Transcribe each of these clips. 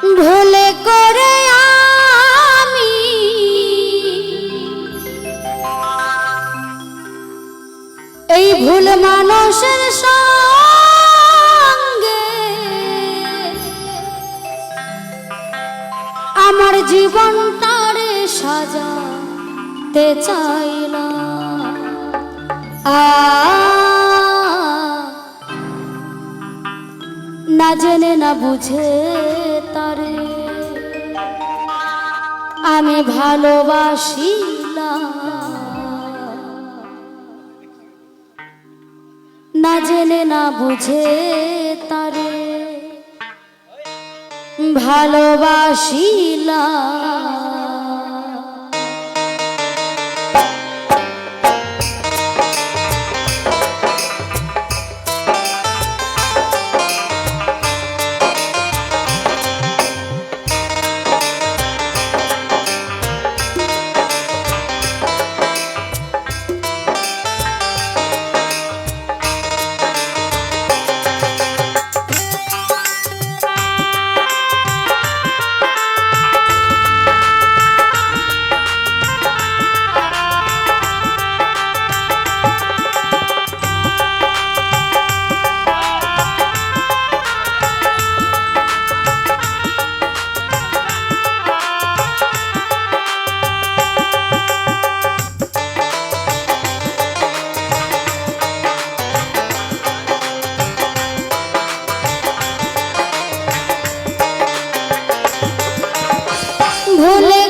ভুলে করে আমি। এই ভুল মানুষের সঙ্গে আমার জীবনটারে সাজাতে চাইলাম আ, না জেনে, না বুঝে আমি ভালোবাসি না জেনে না বুঝে তারে ভালোবাসিলাম। ভুলে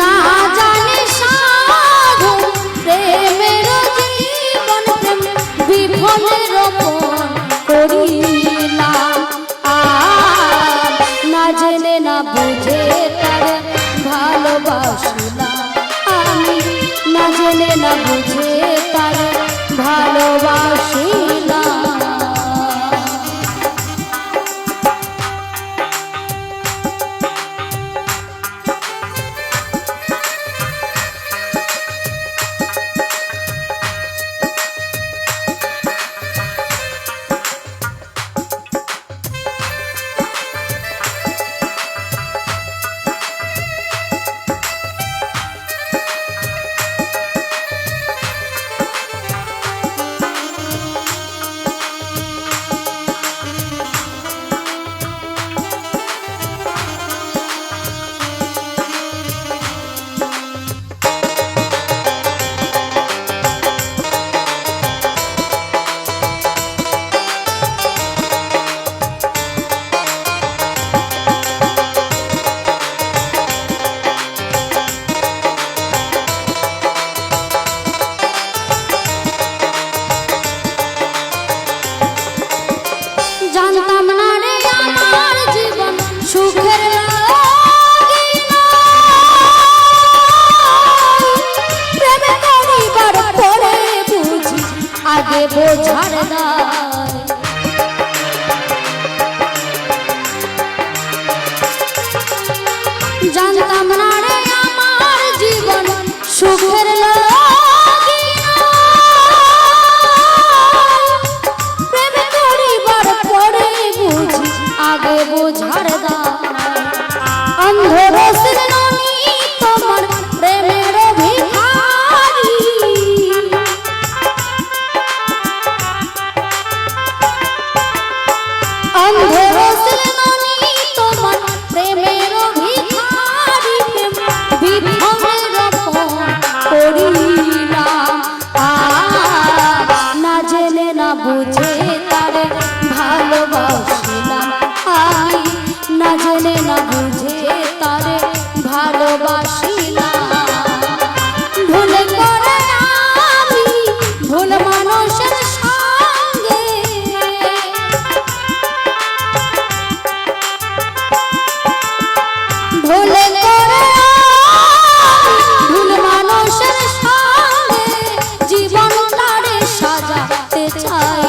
না অন্ধ রসির